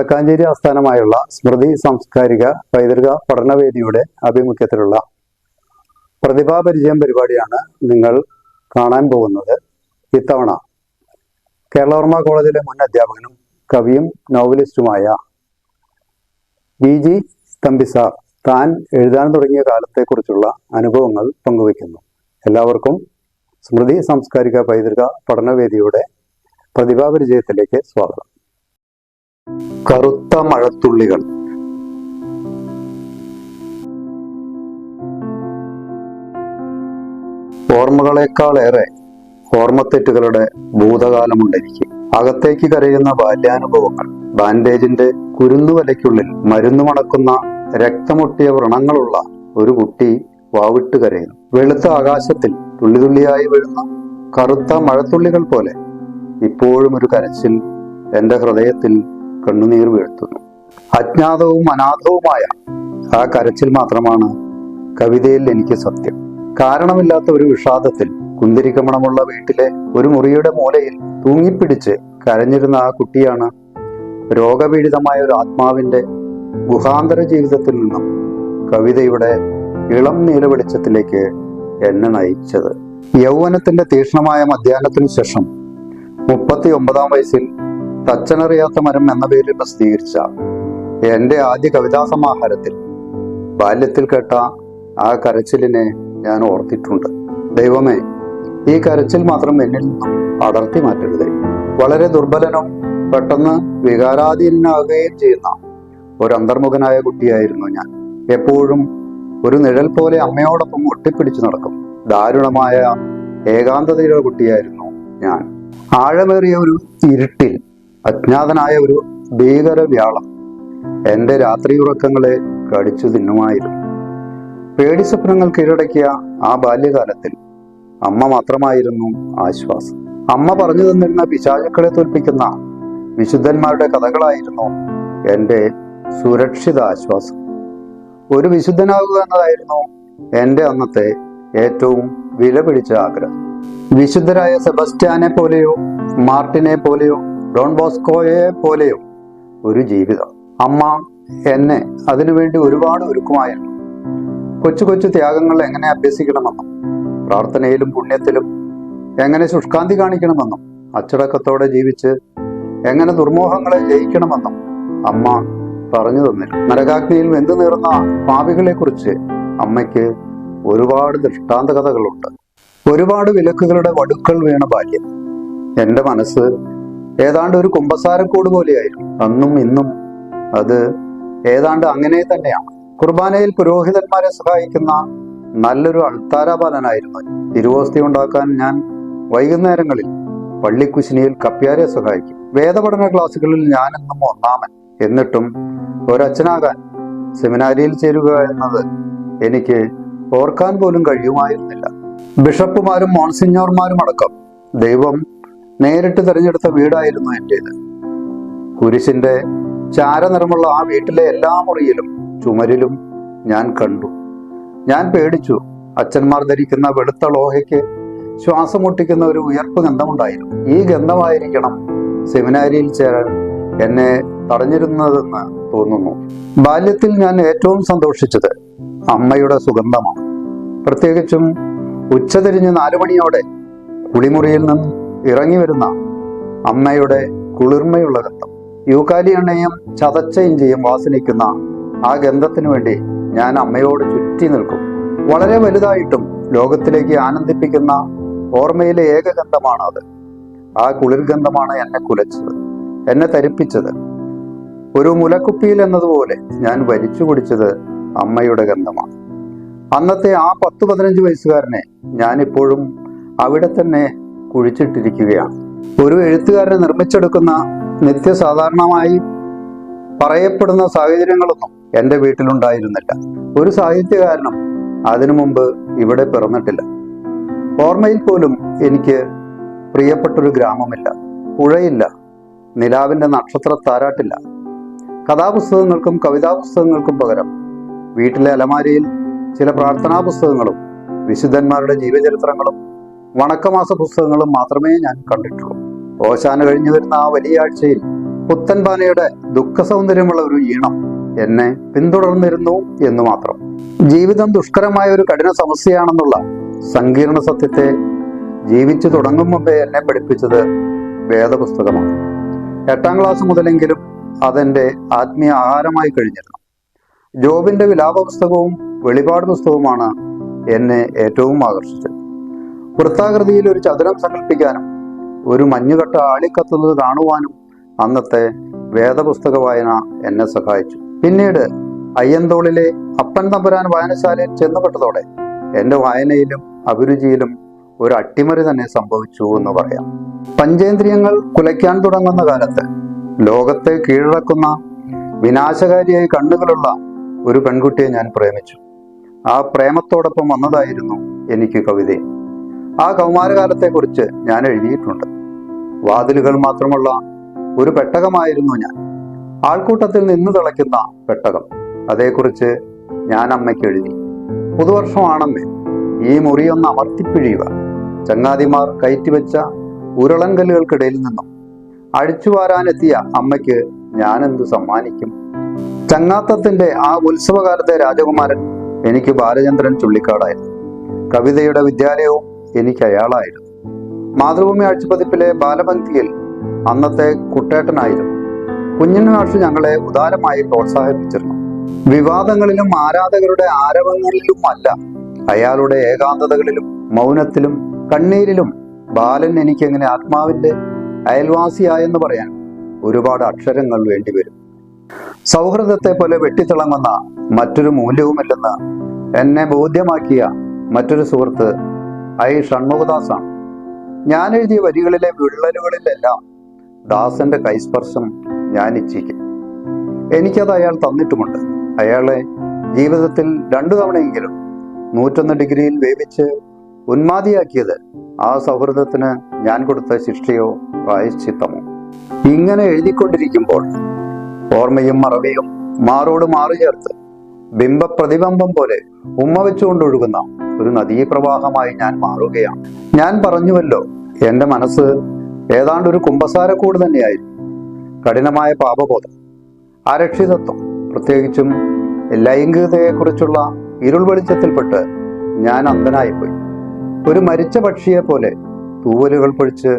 വടക്കാഞ്ചേരി ആസ്ഥാനമായുള്ള സ്മൃതി സാംസ്കാരിക പൈതൃക പഠനവേദിയുടെ ആഭിമുഖ്യത്തിലുള്ള പ്രതിഭാപരിചയം പരിപാടിയാണ് നിങ്ങൾ കാണാൻ പോകുന്നത് ഇത്തവണ. കേരളവർമ്മ കോളേജിലെ മുൻ അധ്യാപകനും കവിയും നോവലിസ്റ്റുമായ ബി ജി തമ്പിസാർ താൻ എഴുതാൻ തുടങ്ങിയ കാലത്തെക്കുറിച്ചുള്ള അനുഭവങ്ങൾ പങ്കുവയ്ക്കുന്നു. എല്ലാവർക്കും സ്മൃതി സാംസ്കാരിക പൈതൃക പഠനവേദിയുടെ പ്രതിഭാപരിചയത്തിലേക്ക് സ്വാഗതം. കറുത്ത മഴത്തുള്ളികൾ. ഓർമ്മകളെക്കാളേറെ ഓർമ്മത്തെറ്റുകളുടെ ഭൂതകാലമുണ്ടെനിക്ക്. അകത്തേക്ക് കരയുന്ന ബാല്യാനുഭവങ്ങൾ ബാൻഡേജിന്റെ കുരുന്നുവലയ്ക്കുള്ളിൽ മരുന്ന് മണക്കുന്ന രക്തമൊട്ടിയ വ്രണങ്ങളുള്ള ഒരു കുട്ടി വാവിട്ട് കരയുന്നു. വെളുത്ത ആകാശത്തിൽ തുള്ളിതുള്ളിയായി വീഴുന്ന കറുത്ത മഴത്തുള്ളികൾ പോലെ ഇപ്പോഴും ഒരു കരച്ചിൽ എന്റെ ഹൃദയത്തിൽ കണ്ണുനീർ വീഴ്ത്തുന്നു. അജ്ഞാതവും അനാഥവുമായ ആ കരച്ചിൽ മാത്രമാണ് കവിതയിൽ എനിക്ക് സത്യം. കാരണമില്ലാത്ത ഒരു വിഷാദത്തിൽ കുന്തിരിക്കമണമുള്ള വീട്ടിലെ ഒരു മുറിയുടെ മൂലയിൽ തൂങ്ങിപ്പിടിച്ച് കരഞ്ഞിരുന്ന ആ കുട്ടിയാണ് രോഗപീഡിതമായ ഒരു ആത്മാവിന്റെ ഗുഹാന്തര ജീവിതത്തിൽ നിന്നും കവിതയുടെ ഇളം നീലവെളിച്ചത്തിലേക്ക് എന്നെ നയിച്ചത്. യൗവനത്തിന്റെ തീക്ഷ്ണമായ മധ്യാഹ്നത്തിനു ശേഷം മുപ്പത്തി ഒമ്പതാം വയസ്സിൽ തച്ചനറിയാത്ത മരം എന്ന പേരിൽ പ്രസിദ്ധീകരിച്ച എന്റെ ആദ്യ കവിതാ സമാഹാരത്തിൽ ബാല്യത്തിൽ കേട്ട ആ കരച്ചിലിനെ ഞാൻ ഓർത്തിട്ടുണ്ട്. ദൈവമേ ഈ കരച്ചിൽ മാത്രം എന്നിൽ അടർത്തി മാറ്റരുതേ. വളരെ ദുർബലനും പെട്ടെന്ന് വികാരാധീനാകുകയും ചെയ്യുന്ന ഒരു അന്തർമുഖനായ കുട്ടിയായിരുന്നു ഞാൻ. എപ്പോഴും ഒരു നിഴൽ പോലെ അമ്മയോടൊപ്പം ഒട്ടിപ്പിടിച്ചു നടക്കും. ദാരുണമായ ഏകാന്തതയുടെ കുട്ടിയായിരുന്നു ഞാൻ. ആഴമേറിയ ഒരു ഇരുട്ടിൽ അജ്ഞാതനായ ഒരു ഭീകര വ്യാളം എന്റെ രാത്രിയുറക്കങ്ങളെ കടിച്ചു തിന്നുമായിരുന്നു. പേടി സ്വപ്നങ്ങൾ കീഴടക്കിയ ആ ബാല്യകാലത്തിൽ അമ്മ മാത്രമായിരുന്നു ആശ്വാസം. അമ്മ പറഞ്ഞു തന്നിരുന്ന പിശാചുക്കളെ തോൽപ്പിക്കുന്ന വിശുദ്ധന്മാരുടെ കഥകളായിരുന്നു എന്റെ സുരക്ഷിത ആശ്വാസം. ഒരു വിശുദ്ധനാകുക എന്നതായിരുന്നു എന്റെ അന്നത്തെ ഏറ്റവും വില പിടിച്ച ആഗ്രഹം. വിശുദ്ധരായ സെബസ്റ്റ്യാനെ പോലെയോ മാർട്ടിനെ പോലെയോ ഡോൺ ബോസ്കോയെ പോലെയോ ഒരു ജീവിതം. അമ്മ എന്നെ അതിനുവേണ്ടി ഒരുപാട് ഒരുക്കുമായിരുന്നു. കൊച്ചു കൊച്ചു ത്യാഗങ്ങൾ എങ്ങനെ അഭ്യസിക്കണമെന്നും പ്രാർത്ഥനയിലും പുണ്യത്തിലും എങ്ങനെ ശുഷ്കാന്തി കാണിക്കണമെന്നും അച്ചടക്കത്തോടെ ജീവിച്ച് എങ്ങനെ ദുർമോഹങ്ങളെ ജയിക്കണമെന്നും അമ്മ പറഞ്ഞു തന്നിരുന്നു. നരകാഗ്നിയിൽ വെന്തു നേർന്ന പാവികളെ കുറിച്ച് അമ്മയ്ക്ക് ഒരുപാട് ദൃഷ്ടാന്ത കഥകളുണ്ട് ഒരുപാട് വിലക്കുകളുടെ വടുക്കൾ വീണ ബാല്യം. എന്റെ മനസ്സ് ഏതാണ്ട് ഒരു കുമ്പസാരക്കൂട് പോലെയായിരുന്നു. അന്നും ഇന്നും അത് ഏതാണ്ട് അങ്ങനെ തന്നെയാണ്. കുർബാനയിൽ പുരോഹിതന്മാരെ സഹായിക്കുന്ന നല്ലൊരു അൾത്താരാപാലനായിരുന്നു തിരുവോസ്തി ഉണ്ടാക്കാൻ ഞാൻ വൈകുന്നേരങ്ങളിൽ പള്ളിക്കുശിനിയിൽ കപ്പ്യാരെ സഹായിക്കും. വേദപഠന ക്ലാസ്സുകളിൽ ഞാൻ എന്നും ഒന്നാമൻ. എന്നിട്ടും ഒരച്ഛനാകാൻ സെമിനാരിയിൽ ചേരുക എന്നത് എനിക്ക് ഓർക്കാൻ പോലും കഴിയുമായിരുന്നില്ല. ബിഷപ്പുമാരും മോൺസിഞ്ഞോർമാരും അടക്കം ദൈവം നേരിട്ട് തിരഞ്ഞെടുത്ത വീടായിരുന്നു എന്റേത് കുരിശിന്റെ ചാരനിറമുള്ള ആ വീട്ടിലെ എല്ലാ മുറിയിലും ചുമരിലും ഞാൻ കണ്ടു. ഞാൻ പേടിച്ചു. അച്ഛന്മാർ ധരിക്കുന്ന വെളുത്ത ലോഹയ്ക്ക് ശ്വാസം മുട്ടിക്കുന്ന ഒരു ഉയർപ്പ് ഗന്ധമുണ്ടായിരുന്നു. ഈ ഗന്ധമായിരിക്കണം സെമിനാരിയിൽ ചേരാൻ എന്നെ തടഞ്ഞിരുന്നതെന്ന് തോന്നുന്നു. ബാല്യത്തിൽ ഞാൻ ഏറ്റവും സന്തോഷിച്ചത് അമ്മയുടെ സുഗന്ധമാണ്. പ്രത്യേകിച്ചും ഉച്ചതിരിഞ്ഞ് നാലു മണിയോടെ കുളിമുറിയിൽ നിന്ന് ഇറങ്ങി വരുന്ന അമ്മയുടെ കുളിർമയുള്ള ഗന്ധം യൂക്കാലി എണ്ണയും ചതച്ച ഇഞ്ചിയും വാസനിക്കുന്ന ആ ഗന്ധത്തിനു വേണ്ടി ഞാൻ അമ്മയോട് ചുറ്റി നിൽക്കും. വളരെ വലുതായിട്ടും ലോകത്തിലേക്ക് ആനന്ദിപ്പിക്കുന്ന ഓർമ്മയിലെ ഏക ഗന്ധമാണ് അത്. ആ കുളിർഗന്ധമാണ് എന്നെ കുലച്ചത് എന്നെ തരിപ്പിച്ചത്. ഒരു മുലക്കുപ്പിയിൽ എന്നതുപോലെ ഞാൻ വലിച്ചു കുടിച്ചത് അമ്മയുടെ ഗന്ധമാണ്. അന്നത്തെ ആ പത്ത് പതിനഞ്ച് വയസ്സുകാരനെ ഞാനിപ്പോഴും അവിടെ തന്നെ കുഴിച്ചിട്ടിരിക്കുകയാണ്. ഒരു എഴുത്തുകാരനെ നിർമ്മിച്ചെടുക്കുന്ന നിത്യസാധാരണമായി പറയപ്പെടുന്ന സാഹചര്യങ്ങളൊന്നും എന്റെ വീട്ടിലുണ്ടായിരുന്നില്ല. ഒരു സാഹിത്യകാരനും അതിനു മുമ്പ് ഇവിടെ പിറന്നിട്ടില്ല. ഓർമ്മയിൽ പോലും എനിക്ക് പ്രിയപ്പെട്ടൊരു ഗ്രാമമില്ല. പുഴയില്ല. നിലാവിന്റെ നക്ഷത്ര താരാട്ടില്ല. കഥാപുസ്തകങ്ങൾക്കും കവിതാപുസ്തകങ്ങൾക്കും പകരം വീട്ടിലെ അലമാരയിൽ ചില പ്രാർത്ഥനാ പുസ്തകങ്ങളും വിശുദ്ധന്മാരുടെ ജീവചരിത്രങ്ങളും വണക്കമാസ പുസ്തകങ്ങളും മാത്രമേ ഞാൻ കണ്ടിട്ടുള്ളൂ. ഓശാന കഴിഞ്ഞു വരുന്ന ആ വലിയ ആഴ്ചയിൽ പുത്തൻപാനയുടെ ദുഃഖസൗന്ദര്യമുള്ള ഒരു ഈണം എന്നെ പിന്തുടർന്നിരുന്നു എന്ന് മാത്രം. ജീവിതം ദുഷ്കരമായ ഒരു കഠിന സമസ്യയാണെന്നുള്ള സങ്കീർണ സത്യത്തെ ജീവിച്ചു തുടങ്ങും മുമ്പേ എന്നെ പഠിപ്പിച്ചത് വേദപുസ്തകമാണ്. എട്ടാം ക്ലാസ് മുതലെങ്കിലും അതെന്റെ ആത്മീയ ആഹാരമായി കഴിഞ്ഞിരുന്നു. ജോബിന്റെ വിലാപ പുസ്തകവും വെളിപാട് പുസ്തകവുമാണ് എന്നെ ഏറ്റവും ആകർഷിച്ചത്. വൃത്താകൃതിയിൽ ഒരു ചതുരം സങ്കല്പിക്കാനും ഒരു മഞ്ഞുകട്ട ആളിക്കത്തുന്നത് കാണുവാനും അന്നത്തെ വേദപുസ്തക വായന എന്നെ സഹായിച്ചു. പിന്നീട് അയ്യന്തോളിലെ അപ്പൻ തമ്പുരാൻ വായനശാലയിൽ ചെന്നപ്പെട്ടതോടെ എന്റെ വായനയിലും അഭിരുചിയിലും ഒരു അട്ടിമറി തന്നെ സംഭവിച്ചു എന്ന് പറയാം. പഞ്ചേന്ദ്രിയങ്ങൾ കുലയ്ക്കാൻ തുടങ്ങുന്ന കാലത്ത് ലോകത്തെ കീഴടക്കുന്ന വിനാശകാരിയായി കണ്ണുകളുള്ള ഒരു പെൺകുട്ടിയെ ഞാൻ പ്രേമിച്ചു. ആ പ്രേമത്തോടൊപ്പം വന്നതായിരുന്നു എനിക്ക് കവിതയും. ആ കൗമാരകാലത്തെക്കുറിച്ച് ഞാൻ എഴുതിയിട്ടുണ്ട്. വാതിലുകൾ മാത്രമുള്ള ഒരു പെട്ടകമായിരുന്നു ഞാൻ. ആൾക്കൂട്ടത്തിൽ നിന്ന് തിളയ്ക്കുന്ന പെട്ടകം. അതേക്കുറിച്ച് ഞാൻ അമ്മയ്ക്ക് എഴുതി. പുതുവർഷമാണമ്മേ ഈ മുറിയൊന്ന് അമർത്തിപ്പിഴിയുക. ചങ്ങാതിമാർ കയറ്റിവെച്ച ഉരുളൻ കല്ലുകൾക്കിടയിൽ നിന്നും അഴിച്ചുവാരാനെത്തിയ അമ്മയ്ക്ക് ഞാനെന്തു സമ്മാനിക്കും? ചങ്ങാത്തത്തിന്റെ ആ ഉത്സവകാലത്തെ രാജകുമാരൻ എനിക്ക് ബാലചന്ദ്രൻ ചുള്ളിക്കാടായിരുന്നു. കവിതയുടെ വിദ്യാലയവും എനിക്ക് അയാളായിരുന്നു മാതൃഭൂമി ആഴ്ചപ്പതിപ്പിലെ ബാലപംക്തിയിൽ അന്നത്തെ കുട്ടേട്ടനായിരുന്നു. കുഞ്ഞിന് ഞങ്ങളെ ഉദാരമായി പ്രോത്സാഹിപ്പിച്ചിരുന്നു. വിവാദങ്ങളിലും ആരാധകരുടെ ആരവങ്ങളിലും അല്ല അയാളുടെ ഏകാന്തതകളിലും മൗനത്തിലും കണ്ണീരിലും ബാലൻ എനിക്കെങ്ങനെ ആത്മാവിന്റെ അയൽവാസിയായെന്ന് പറയാൻ ഒരുപാട് അക്ഷരങ്ങൾ വേണ്ടിവരും. സൗഹൃദത്തെ പോലെ വെട്ടിത്തിളങ്ങുന്ന മറ്റൊരു മൂല്യവുമില്ലെന്ന് എന്നെ ബോധ്യമാക്കിയ മറ്റൊരു സുഹൃത്ത് ഐ ഷൺമുഖദാസാണ്. ഞാൻ എഴുതിയ വരികളിലെ വിള്ളലുകളിലെല്ലാം ദാസന്റെ കൈസ്പർശം ഞാൻ ഇച്ഛിക്കും. എനിക്കത് അയാൾ തന്നിട്ടുമുണ്ട്. അയാളെ ജീവിതത്തിൽ രണ്ടു തവണയെങ്കിലും നൂറ്റൊന്ന് ഡിഗ്രിയിൽ വേവിച്ച് ഉന്മാതിയാക്കിയത് ആ സൗഹൃദത്തിന് ഞാൻ കൊടുത്ത ശിക്ഷയോ പ്രായശ്ചിത്തമോ. ഇങ്ങനെ എഴുതിക്കൊണ്ടിരിക്കുമ്പോൾ ഓർമ്മയും മറവിയും മാറോട് മാറി ചേർത്ത് ബിംബ പോലെ ഉമ്മ വെച്ചുകൊണ്ടൊഴുകുന്ന ഒരു നദീപ്രവാഹമായി ഞാൻ മാറുകയാണ്. ഞാൻ പറഞ്ഞുവല്ലോ എന്റെ മനസ്സ് ഏതാണ്ട് ഒരു കുമ്പസാരക്കൂട് തന്നെയായിരുന്നു. കഠിനമായ പാപബോധം അരക്ഷിതത്വം പ്രത്യേകിച്ചും ലൈംഗികതയെക്കുറിച്ചുള്ള ഇരുൾ വെളിച്ചത്തിൽപ്പെട്ട് ഞാൻ അന്ധനായിപ്പോയി. ഒരു മരിച്ച പക്ഷിയെ പോലെ തൂവലുകൾ പൊഴിച്ച്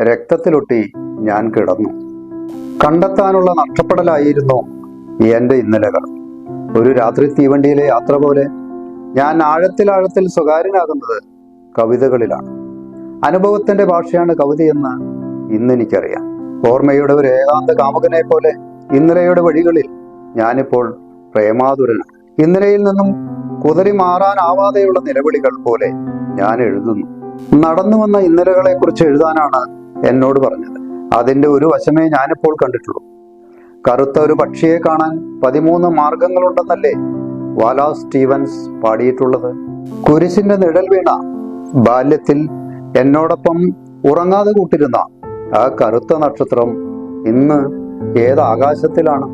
രക്തത്തിലൊട്ടി ഞാൻ കിടന്നു. കണ്ടെത്താനുള്ള നഷ്ടപ്പെടലായിരുന്നു എന്റെ ഇന്നലകൾ. ഒരു രാത്രി തീവണ്ടിയിലെ യാത്ര പോലെ ഞാൻ ആഴത്തിൽ ആഴത്തിൽ സ്വകാര്യനാകുന്നത് കവിതകളിലാണ്. അനുഭവത്തിന്റെ ഭാഷയാണ് കവിതയെന്ന് ഇന്ന് എനിക്കറിയാം ഓർമ്മയുടെ ഒരു ഏകാന്ത കാമുകനെ പോലെ ഇന്നലെയുടെ വഴികളിൽ ഞാനിപ്പോൾ പ്രേമാതുരനാണ്. ഇന്നലെയിൽ നിന്നും കുതിരി മാറാനാവാതെയുള്ള നിലവിളികൾ പോലെ ഞാൻ എഴുതുന്നു. നടന്നു വന്ന ഇന്നലകളെ കുറിച്ച് എഴുതാനാണ് എന്നോട് പറഞ്ഞത്. അതിന്റെ ഒരു വശമേ ഞാനിപ്പോൾ കണ്ടിട്ടുള്ളൂ. കറുത്ത ഒരു പക്ഷിയെ കാണാൻ പതിമൂന്ന് മാർഗങ്ങളുണ്ടെന്നല്ലേ വാലാ സ്റ്റീവൻസ് പാടിയിട്ടുള്ളത്. കുരിശിന്റെ നിഴൽ വീണ ബാല്യത്തിൽ എന്നോടൊപ്പം ഉറങ്ങാതെ കൂട്ടിരുന്ന ആ കറുത്ത നക്ഷത്രം ഇന്ന് ഏത് ആകാശത്തിലാണ്?